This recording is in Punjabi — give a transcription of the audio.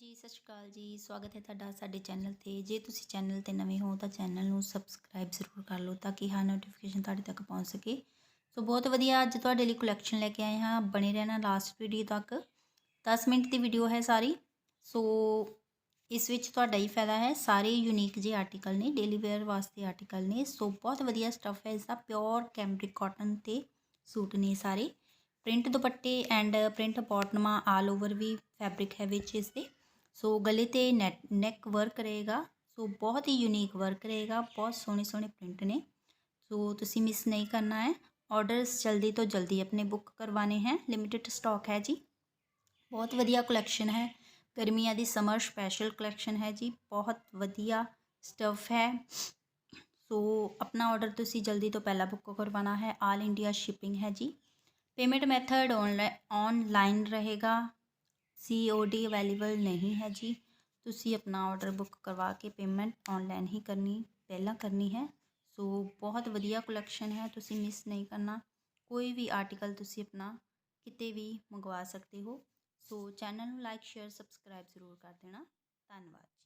ਜੀ, ਸਤਿ ਸ਼੍ਰੀ ਅਕਾਲ ਜੀ। ਸਵਾਗਤ ਹੈ ਤੁਹਾਡਾ ਸਾਡੇ ਚੈਨਲ ਤੇ। ਜੇ ਤੁਸੀਂ ਚੈਨਲ ਤੇ ਨਵੇਂ ਹੋ ਤਾਂ ਚੈਨਲ ਨੂੰ ਸਬਸਕ੍ਰਾਈਬ ਜ਼ਰੂਰ ਕਰ ਲਓ ਤਾਂ ਕਿ ਹਰ ਨੋਟੀਫਿਕੇਸ਼ਨ ਤੁਹਾਡੇ ਤੱਕ ਪਹੁੰਚ ਸਕੇ। ਸੋ ਬਹੁਤ ਵਧੀਆ, ਅੱਜ ਤੁਹਾਡੇ ਲਈ ਕਲੈਕਸ਼ਨ ਲੈ ਕੇ ਆਏ ਹਾਂ। ਬਣੇ ਰਹਿਣਾ ਲਾਸਟ ਵੀਡੀਓ ਤੱਕ। 10 ਮਿੰਟ ਦੀ ਵੀਡੀਓ ਹੈ ਸਾਰੀ। ਸੋ ਇਸ ਵਿੱਚ ਤੁਹਾਡਾ ਹੀ ਫਾਇਦਾ ਹੈ। ਸਾਰੇ ਯੂਨੀਕ ਜੇ ਆਰਟੀਕਲ ਨੇ ਡੇਲੀ ਵੇਅਰ ਵਾਸਤੇ ਆਰਟੀਕਲ ਨੇ। ਸੋ ਬਹੁਤ ਵਧੀਆ ਸਟੱਫ ਹੈ। ਇਸ ਦਾ ਪਿਓਰ ਕੈਮਰਿਕ ਕਾਟਨ ਤੇ ਸੂਟ ਨੇ ਸਾਰੇ। ਪ੍ਰਿੰਟ ਦੁਪੱਟੇ ਐਂਡ ਪ੍ਰਿੰਟ ਬਾਟਮਾਂ ਆਲ ਓਵਰ ਵੀ ਫੈਬਰਿਕ ਹੈ ਵਿੱਚ ਇਸ ਦੇ सो गले ते नैट नैक वर्क रहेगा। सो बहुत ही यूनीक वर्क रहेगा। बहुत सोहने सोहने प्रिंट ने। सो तुम मिस नहीं करना है। ऑर्डरस जल्दी तो जल्दी अपने बुक करवाने हैं। लिमिटेड स्टॉक है जी। बहुत वजिया कलैक्शन है। गर्मिया की समर स्पैशल कलैक्शन है जी। बहुत वजिया स्टफ़ है। सो so, अपना ऑर्डर तुम्हें जल्दी तो पहला बुक करवाना है। आल इंडिया शिपिंग है जी। पेमेंट मैथड ऑनलाइन ऑनलाइन रहेगा। ਸੀਓਡੀ ਅਵੇਲੇਬਲ ਨਹੀਂ ਹੈ ਜੀ। ਤੁਸੀਂ ਆਪਣਾ ਆਰਡਰ ਬੁੱਕ ਕਰਵਾ ਕੇ ਪੇਮੈਂਟ ਆਨਲਾਈਨ ਹੀ ਕਰਨੀ, ਪਹਿਲਾਂ ਕਰਨੀ ਹੈ। ਸੋ ਬਹੁਤ ਵਧੀਆ ਕਲੈਕਸ਼ਨ ਹੈ, ਤੁਸੀਂ ਮਿਸ ਨਹੀਂ ਕਰਨਾ। ਕੋਈ ਵੀ ਆਰਟੀਕਲ ਤੁਸੀਂ ਆਪਣਾ ਕਿਤੇ ਵੀ ਮੰਗਵਾ ਸਕਦੇ ਹੋ। ਸੋ ਚੈਨਲ ਨੂੰ ਲਾਈਕ ਸ਼ੇਅਰ ਸਬਸਕ੍ਰਾਈਬ ਜ਼ਰੂਰ ਕਰ ਦੇਣਾ। ਧੰਨਵਾਦ ਜੀ।